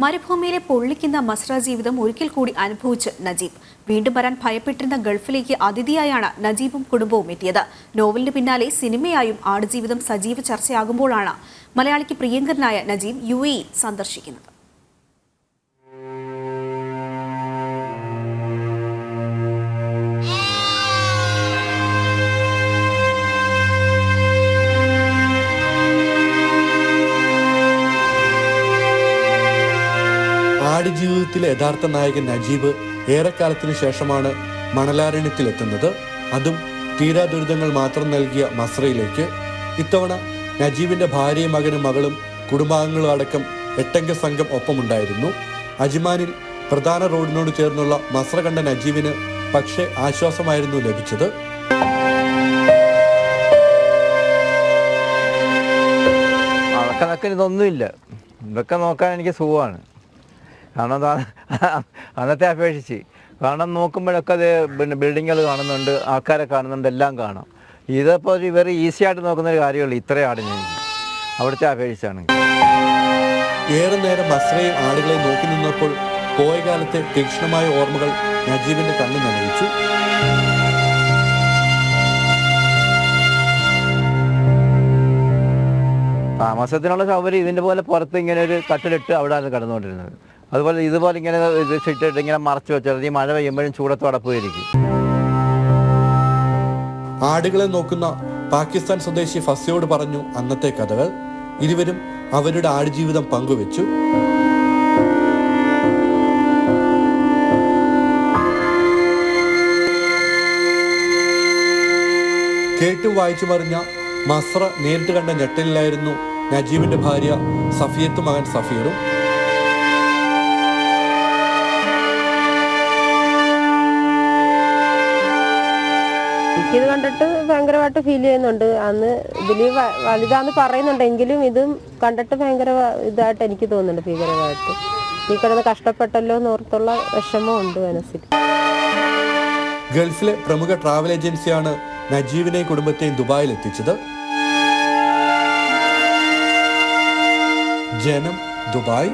മരുഭൂമിയിലെ പൊള്ളിക്കുന്ന മസ്ര ജീവിതം ഒരിക്കൽ കൂടി അനുഭവിച്ച് നജീബ്. വീണ്ടും വരാൻ ഭയപ്പെട്ടിരുന്ന ഗൾഫിലേക്ക് അതിഥിയായാണ് നജീബും കുടുംബവും എത്തിയത്. നോവലിന് പിന്നാലെ സിനിമയായും ആടുജീവിതം സജീവ ചർച്ചയാകുമ്പോഴാണ് മലയാളിക്ക് പ്രിയങ്കരനായ നജീബ് യു സന്ദർശിക്കുന്നത്. ആടുജീവിതത്തിലെ യഥാർത്ഥ നായകൻ നജീബ് ഏറെക്കാലത്തിനു ശേഷമാണ് മണലാരണ്യത്തിലെത്തുന്നത്. അതും തീരാ ദുരിതങ്ങൾ മാത്രം നൽകിയ മസ്രയിലേക്ക്. ഇത്തവണ നജീബിന്റെ ഭാര്യയും മകനും മകളും കുടുംബാംഗങ്ങളും അടക്കം എട്ടംഗ സംഘം ഒപ്പമുണ്ടായിരുന്നു. അജ്മാനിൽ പ്രധാന റോഡിനോട് ചേർന്നുള്ള മസ്ര കണ്ട നജീബിന് പക്ഷേ ആശ്വാസമായിരുന്നു ലഭിച്ചത്. ഇതൊന്നുമില്ല. ഇതൊക്കെ നോക്കാൻ എനിക്ക് സുഖമാണ്. കാരണം എന്താ അന്നത്തെ അപേക്ഷിച്ച്. കാരണം നോക്കുമ്പോഴൊക്കെ അത് പിന്നെ ബിൽഡിങ്ങുകൾ കാണുന്നുണ്ട് ആൾക്കാരെ കാണുന്നുണ്ട് എല്ലാം കാണാം. ഇതിപ്പോൾ ഇവർ ഈസി ആയിട്ട് നോക്കുന്ന ഒരു കാര്യമുള്ളൂ ഇത്രയും ആടിനെ അവിടുത്തെ അപേക്ഷിച്ചാണ്. ഏറെ നേരം ബസ്രയും ആടുകളെ നോക്കി നിന്നപ്പോൾ പോയ കാലത്തെ തീക്ഷണമായ ഓർമ്മകൾ നജീബിന്റെ കണ്ണു നനയിച്ചു. താമസത്തിനുള്ള സൗകര്യം ഇതിന്റെ പോലെ പുറത്ത് ഇങ്ങനെ ഒരു കട്ടിലിട്ട് അവിടെയാണ് കിടന്നുകൊണ്ടിരുന്നത്. അതുപോലെ ഇതുപോലെ ഇങ്ങനെ ഇത് ഇങ്ങനെ മറച്ചു വെച്ചാൽ ഈ മഴ പെയ്യുമ്പോഴും ചൂടത്ത് അടപ്പുമായിരിക്കും ആടുകളെ നോക്കുന്ന പാകിസ്ഥാൻ സ്വദേശി ഫസിയോട് പറഞ്ഞു അന്നത്തെ കഥകൾ. ഇരുവരും അവരുടെ ആടുജീവിതം പങ്കുവെച്ചു. കേട്ടും വായിച്ചു മറിഞ്ഞ മസ്ര നേരിട്ട് കണ്ട ഞെട്ടലിലായിരുന്നു നജീബിന്റെ ഭാര്യ സഫിയത്തും മകൻ സഫീറും. എനിക്കിത് കണ്ടിട്ട് ഭയങ്കരമായിട്ട് ഫീൽ ചെയ്യുന്നുണ്ട്. അന്ന് ഇതിൽ വലുതാന്ന് പറയുന്നുണ്ട് എങ്കിലും ഇതും കണ്ടിട്ട് ഭയങ്കര ഇതായിട്ട് എനിക്ക് തോന്നുന്നുണ്ട് ഭീകരമായിട്ട്. നീ കിടന്ന് കഷ്ടപ്പെട്ടല്ലോ എന്നോർത്തുള്ള വിഷമമുണ്ട് മനസ്സിൽ. ഗൾഫിലെ പ്രമുഖ ട്രാവൽ ഏജൻസിയാണ് നജീബിനെയും കുടുംബത്തെയും ദുബായിൽ എത്തിച്ചത്. ജനം ദുബായ്.